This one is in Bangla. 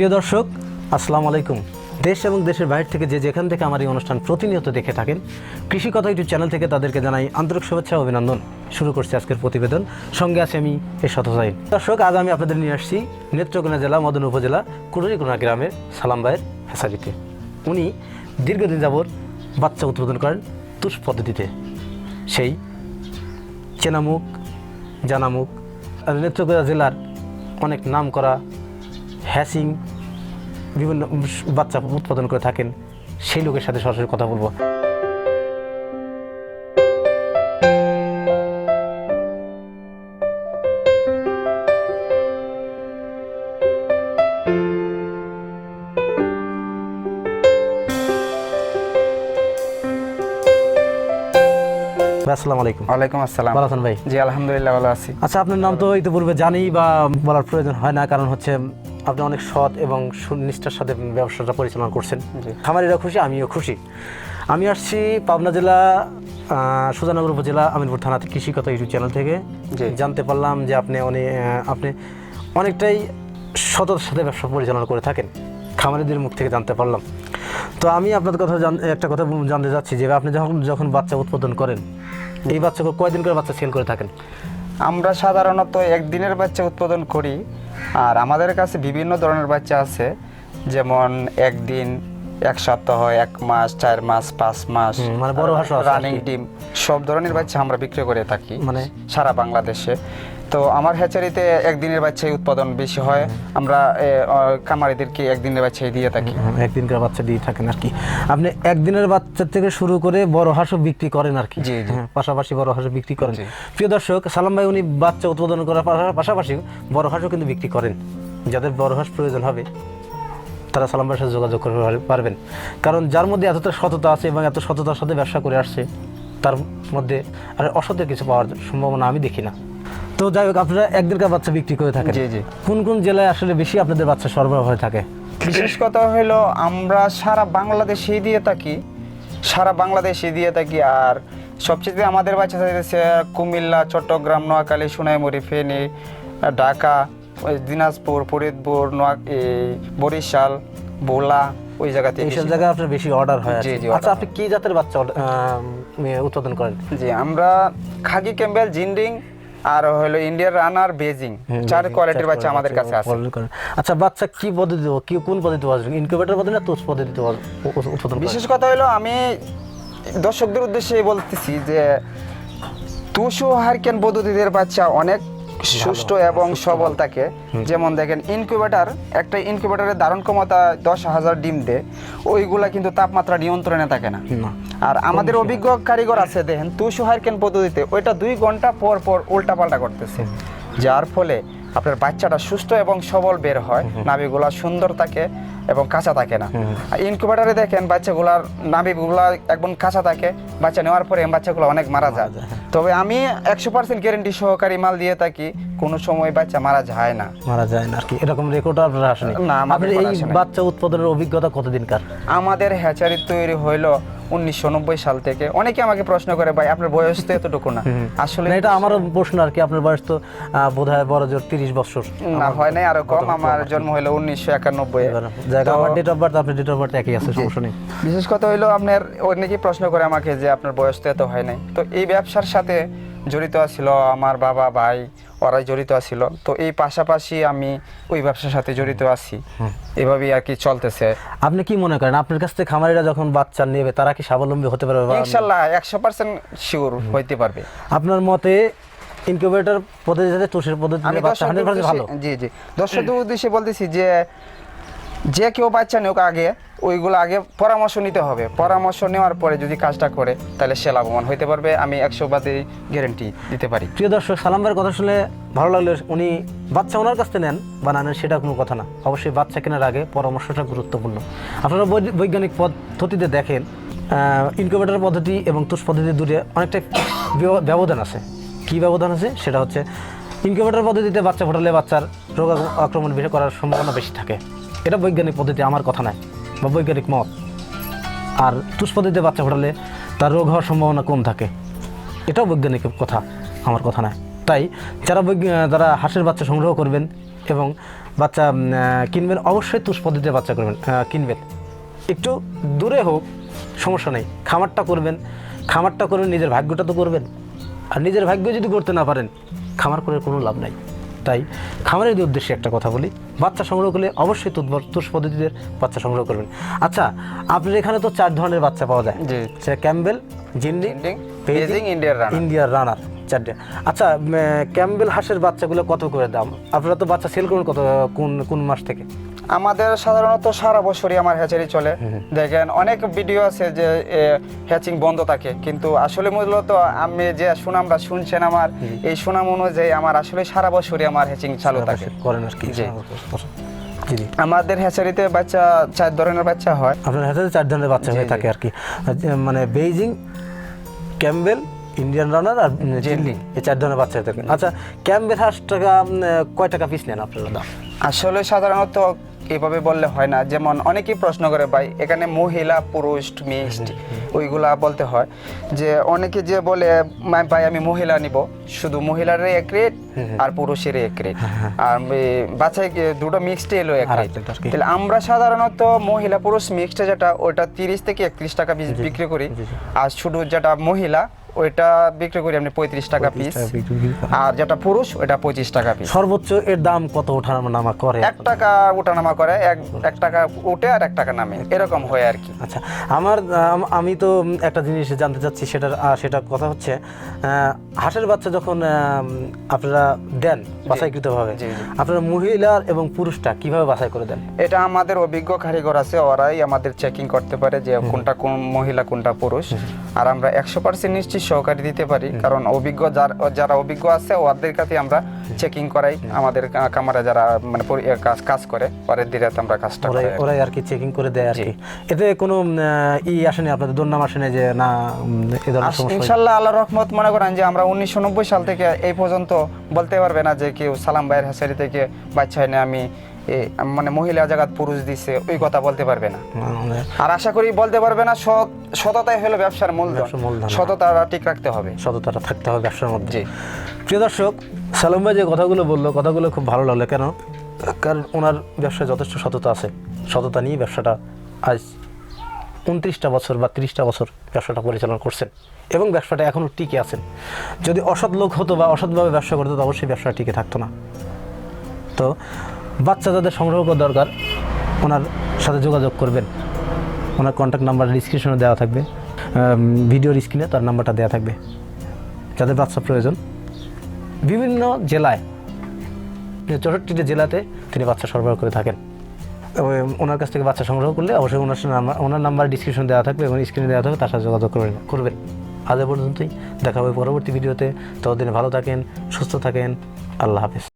প্রিয় দর্শক, আসসালামু আলাইকুম। দেশ এবং দেশের বাইরে থেকে যে যেখান থেকে আমার এই অনুষ্ঠান প্রতিনিয়ত দেখে থাকেন, কৃষি কথা ইউটিউব চ্যানেল থেকে তাদেরকে জানাই আন্তরিক শুভেচ্ছা অভিনন্দন। শুরু করছি আজকের প্রতিবেদন। সঙ্গে আছে আমি এ শতসাইন দর্শক, আজ আমি আপনাদের নিয়ে আসছি নেত্রকোনা জেলা, মদন উপজেলা কুড়িকোনা গ্রামের সালাম ভাইয়ের হেসারিতে উনি দীর্ঘদিন যাবৎ বাচ্চা উৎপাদন করেন তুষ পদ্ধতিতে। সেই চেনামুখ, জানামুখ নেত্রকোনা জেলার অনেক নাম করা হ্যাসিং বিভিন্ন বাচ্চা উৎপাদন করে থাকেন সেই লোকের সাথে সরাসরি কথা বলব। আসসালামু আলাইকুম। ওয়ালাইকুম আসসালাম। ভালো আছেন ভাই? জি আলহামদুলিল্লাহ ভালো আছি। আচ্ছা আপনার নাম তো ইতিপূর্বে জানি বা বলার প্রয়োজন হয় না কারণ হচ্ছে আপনি অনেক সৎ এবং সুনিষ্ঠার সাথে ব্যবসাটা পরিচালনা করছেন। খামারিরা খুশি আমিও খুশি। আমি আসছি পাবনা জেলা সুজানগর উপজেলা আমিনপুর থানাতে কৃষিকতা ইউটিউব চ্যানেল থেকে। জানতে পারলাম যে আপনি অনেক আপনি অনেকটাই সততার সাথে ব্যবসা পরিচালনা করে থাকেন। খামারিদের মুখ থেকে জানতে পারলাম। তো আমি আপনার কথা জান- একটা কথা জানতে চাচ্ছি যে আপনি যখন যখন বাচ্চা উৎপাদন করেন এই বাচ্চাকে কয়দিন করে বাচ্চা সেল করে থাকেন? আমরা সাধারণত একদিনের বাচ্চা উৎপাদন করি আর আমাদের কাছে বিভিন্ন ধরনের বাচ্চা আছে যেমন একদিন এক সপ্তাহ এক মাস চার মাস পাঁচ মাস মানে বড় রানিং টিম সব ধরনের বাচ্চা আমরা বিক্রি করে থাকি মানে? সারা বাংলাদেশে তো আমার হ্যাচারিতে একদিনের বাচ্চাই উৎপাদন বেশি হয়। আমরা এ, কামারিদেরকে একদিনের বাচ্চাই দিয়ে থাকি। একদিনকার বাচ্চা দিয়ে থাকেন আর কি। আপনি একদিনের বাচ্চা থেকে শুরু করে বড় হাঁসও বিক্রি করেন আর কি। জি। হ্যাঁ, পাশাপাশি বড় হাঁসও বিক্রি করেন। প্রিয় দর্শক সালাম ভাই উনি বাচ্চা উৎপাদন করার পাশা- পাশাপাশি বড় হাঁসও কিন্তু বিক্রি করেন। যাদের বড় হাঁস প্রয়োজন হবে তারা সালাম ভাইয়ের সাথে যোগাযোগ করতে পার- পারবেন। কারণ যার মধ্যে এতটা সততা আছে এবং এত সততার সাথে ব্যবসা করে আসছে তার মধ্যে আর অসতের কিছু পাওয়ার সম্ভাবনা আমি দেখি না। তো যাই হোক আপনারা একদিনকার বাচ্চা বিক্রি করে থাকেন। জি, জি। কোন কোন জেলায় আসলে বেশি আপনাদের বাচ্চা সরবরাহ হয়ে থাকে? বিশেষ কথা হলো আমরা সারা বাংলাদেশে দিয়ে থাকি সারা বাংলাদেশে দিয়ে থাকি আর সবচেয়ে আমাদের বাচ্চা থাকতেছে কুমিল্লা চট্টগ্রাম নোয়াখালী সোনাইমুড়ি ফেনী ঢাকা দিনাজপুর ফরিদপুর নোয়া এই বরিশাল ভোলা ওই জায়গাতে এইসব জায়গায় আপনার বেশি অর্ডার হয় জি, জি, আচ্ছা আপনি কি জাতের বাচ্চা উৎপাদন করেন? জি আমরা খাগি ক্যাম্বেল জিন্ডিং আর হলো ইন্ডিয়ার রানার বেজিং চার কোয়ালিটির বাচ্চা আমাদের কাছে আছে। আচ্ছা বাচ্চা কি পদ্ধতি কি কোন পদ্ধতি ইনকিউবেটর পদ্ধতি না তোষ পদ্ধতি উৎপাদন বিশেষ কথা হলো আমি দর্শকদের উদ্দেশ্যে বলতেছি যে তুষু হারকেন পদ্ধতিদের বাচ্চা অনেক সুষ্ঠু এবং সবল থাকে। যেমন দেখেন ইনকিউবেটার একটা ইনকিউবেটারের ধারণ ক্ষমতা দশ হাজার ডিম দেয় ওইগুলা কিন্তু তাপমাত্রা নিয়ন্ত্রণে থাকে না। আর আমাদের অভিজ্ঞ কারিগর আছে দেখেন তুষু হারকেন পদ্ধতিতে ওইটা দুই ঘণ্টা পর পর উল্টাপাল্টা করতেছে। যার ফলে আপনার বাচ্চাটা সুস্থ এবং সবল বের হয় নাভিগুলা সুন্দর থাকে এবং কাঁচা থাকে না। ইনকিউবেটারে দেখেন বাচ্চাগুলার নাভিগুলা একদম কাঁচা থাকে বাচ্চা নেওয়ার পরে বাচ্চাগুলো অনেক মারা যায়। তবে আমি একশো পার্সেন্ট গ্যারেন্টি সহকারী মাল দিয়ে থাকি কোনো সময় বাচ্চা মারা যায় না। মারা যায় না আর কি। এরকম রেকর্ড আপনার আসেনি না, record এই বাচ্চা উৎপাদনের অভিজ্ঞতা কতদিনকার? আমাদের হ্যাচারি তৈরি হইল উনিশশো নব্বই সাল থেকে। অনেকে আমাকে প্রশ্ন করে ভাই আপনার বয়স তো এতটুকু না। আসলে এটা আমারও প্রশ্ন আর কি আপনার বয়স তো বোধ হয় বড় জোর তিরিশ বছর। না হয় নাই আরও কম। আমার জন্ম হলো উনিশশো একানব্বই। জায়গা আমার ডেট অফ বার্থ আপনার ডেট অফ বার্থ একই আছে সমস্যা নেই। বিশেষ কথা হইল আপনার অনেকেই প্রশ্ন করে আমাকে যে আপনার বয়স তো এত হয় নাই? তো এই ব্যবসার সাথে জড়িত ছিল আমার বাবা ভাই ওরাই জড়িত আছিল। তো এই পাশাপাশি আমি ওই ব্যবসার সাথে জড়িত আছি। এভাবেই আর কি চলতেছে। আপনি কি মনে করেন আপনার কাছ থেকে খামারিরা যখন বাচ্চা নেবে তারা কি স্বাবলম্বী হতে পারবে ইনশাল্লাহ একশো পার্সেন্ট শিওর হইতে পারবে। আপনার মতে ইনকিউবেটর পদ্ধতিতে তুষের পদ্ধতিতে বাচ্চা হান্ড্রেড ভালো? জি জি। দর্শকদের উদ্দেশ্যে বলতেছি যে যে কেউ বাচ্চা নেওক আগে, ওইগুলো আগে পরামর্শ নিতে হবে। পরামর্শ নেওয়ার পরে যদি কাজটা করে, তাহলে সে লাভবান হইতে পারবে, আমি একশো বাদে গ্যারেন্টি দিতে পারি। প্রিয় দর্শক, সালাম ভাইয়ের কথা শুনে ভালো লাগলে উনি বাচ্চা ওনার কাছ থেকে নেন বা না নেন সেটা কোনো কথা না। অবশ্যই বাচ্চা কেনার আগে পরামর্শটা গুরুত্বপূর্ণ। আপনারা বৈজ্ঞানিক পদ্ধতিতে দেখেন ইনকিউবেটর পদ্ধতি এবং তুষ পদ্ধতি দূরে অনেকটা ব্যবধান আছে। কি ব্যবধান আছে? সেটা হচ্ছে ইনকিউবেটর পদ্ধতিতে বাচ্চা ফোটালে বাচ্চার রোগ আক্রমণ করার সম্ভাবনা বেশি থাকে। এটা বৈজ্ঞানিক পদ্ধতি, আমার কথা নয় বা বৈজ্ঞানিক মত। আর তুষ পদ্ধতিতে বাচ্চা ফোটালে তার রোগ হওয়ার সম্ভাবনা কম থাকে। এটাও বৈজ্ঞানিক কথা, আমার কথা নয় তাই যারা যারা হাঁসের বাচ্চা সংগ্রহ করবেন এবং বাচ্চা কিনবেন, অবশ্যই তুষ পদ্ধতিতে বাচ্চা করবেন কিনবেন। একটু দূরে হোক, সমস্যা নেই, খামারটা করবেন। খামারটা করবেন, নিজের ভাগ্যটা তো করবেন। আর নিজের ভাগ্য যদি করতে না পারেন, খামার করে কোনো লাভ নাই। তাই খামারের উদ্দেশ্যে একটা কথা বলি। বাচ্চা সংগ্রহ করলে অবশ্যই তুষ- পদ্ধতিতে বাচ্চা সংগ্রহ করবেন। আচ্ছা আপনার এখানে তো চার ধরনের বাচ্চা পাওয়া যায়। সেটা ক্যাম্বেল জিন্ডিং Beijing, Indian ইন্ডিয়ার রানার। চারটে। আচ্ছা ক্যাম্বেল হাঁসের বাচ্চাগুলো কত করে দাম? আপনারা তো বাচ্চা সেল করুন কত কোন কোন মাস থেকে? আমাদের সাধারণত সারা বছরই আমার হ্যাচারি চলে। দেখেন অনেক ভিডিও আছে যে হ্যাচিং বন্ধ থাকে। কিন্তু আসলে মূলত আমি যে সুনামটা শুনছেন আমার এই সুনাম অনুযায়ী আমার আসলে সারা বছরই আমার হ্যাচিং চালু থাকে। করেন আর কি। আমাদের হ্যাচারিতে বাচ্চা চার ধরনের বাচ্চা হয়। আপনার হাতে চার ধরনের বাচ্চা হয়ে থাকে আর কি। মানে বেইজিং ক্যাম্বেল ইন্ডিয়ান রানার আর জিল্লি এই চার ধরনের বাচ্চা থাকে। আচ্ছা ক্যাম্বেল হাঁস টাকা উম, কয় টাকা পিস নেন আপনারা? দাম আসলে সাধারণত এইভাবে বললে হয় না। যেমন অনেকেই প্রশ্ন করে ভাই এখানে মহিলা পুরুষ মিক্সড ওইগুলা বলতে হয়। যে অনেকে যে বলে ভাই আমি মহিলা নিব। শুধু মহিলার এক রেট আর পুরুষের এক রেট আর এই বাচ্চায় কি- দুটো মিক্সড এলো এক রেট তাহলে আমরা সাধারণত মহিলা পুরুষ মিক্সড যেটা ওটা তিরিশ থেকে একত্রিশ টাকা বিক্রি করি। আর শুধু যেটা মহিলা ওইটা বিক্রি করি আপনি পঁয়ত্রিশ টাকা পিস। আর যেটা পুরুষ ওইটা পঁচিশ টাকা পিস সর্বোচ্চ এর দাম কত ওঠা নামা করে? এক টাকা ওঠানামা করে এক এক টাকা উঠে আর এক টাকা নামে। এরকম হয় আর কি। আচ্ছা আমার আমি তো একটা জিনিস জানতে চাচ্ছি সেটার সেটা কথা হচ্ছে হাঁসের বাচ্চা যখন আপনারা দেন বাছাইকৃতভাবে। আপনারা মহিলার এবং পুরুষটা কীভাবে বাছাই করে দেন? এটা আমাদের অভিজ্ঞ কারিগর আছে ওরাই আমাদের চেকিং করতে পারে যে কোনটা কোন মহিলা কোনটা পুরুষ। আর আমরা একশো পার্সেন্ট নিশ্চিত সহকারী দিতে পারি কারণ অভিজ্ঞ যারা অভিজ্ঞ আছে ওদের কাছে আমরা চেকিং করাই আমাদের কামারে যারা মানে কাজ কাজ করে পরের দিনে আমরা কাজটা ওরাই আর কি। চেকিং করে দেয় আর কি। এতে কোনো ই আসেনি আপনাদের দুর্নাম আসেনি যে না উম, এ ধরনের সমস্যা হয়েছে? ইনশাল্লাহ আল্লাহ রহমত মনে করেন যে আমরা উনিশশো নব্বই সাল থেকে এই পর্যন্ত বলতে পারবে না যে কেউ সালাম ভাইয়ের হাসারি থেকে বাচ্চা হয় না আমি মানে মহিলা জায়গাত পুরুষ দিছে ওই কথা বলতে পারবে না। আর আশা করি বলতে পারবে না সৎ সততাই হলো ব্যবসার মূলধন। মূলধন। সততাটা ঠিক রাখতে হবে। সততাটা থাকতে হবে ব্যবসার মধ্যে। প্রিয় দর্শক সালাম ভাই যে কথাগুলো বলল কথাগুলো খুব ভালো লাগল। কেন? কারণ ওনার ব্যবসায় যথেষ্ট সততা আছে। সততা নিয়ে ব্যবসাটা আজ উনত্রিশটা বছর বা তিরিশটা বছর ব্যবসাটা পরিচালনা করছেন এবং ব্যবসাটা এখনও টিকে আছেন। যদি অসৎ লোক হতো বা অসৎভাবে ব্যবসা করতো তো অবশ্যই ব্যবসাটা টিকে থাকতো না। তো বাচ্চা যাদের সংগ্রহ করা দরকার, ওনার সাথে যোগাযোগ করবেন। ওনার কন্ট্যাক্ট নাম্বার ডিসক্রিপশনে দেওয়া থাকবে। ভিডিওর স্ক্রিনে তার নাম্বারটা দেওয়া থাকবে। যাদের বাচ্চা প্রয়োজন। বিভিন্ন জেলায় চৌষট্টিটা জেলাতে তিনি বাচ্চা সরবরাহ করে থাকেন। ওনার কাছ থেকে বাচ্চা সংগ্রহ করলে অবশ্যই ওনার সাথে ওনার নাম্বার ডিসক্রিপশন দেওয়া থাকবে এবং স্ক্রিনে দেওয়া থাকবে, তার সাথে যোগাযোগ করবেন করবেন। আজ পর্যন্তই। দেখা হবে পরবর্তী ভিডিওতে ততদিন ভালো থাকেন, সুস্থ থাকেন। আল্লাহ হাফেজ।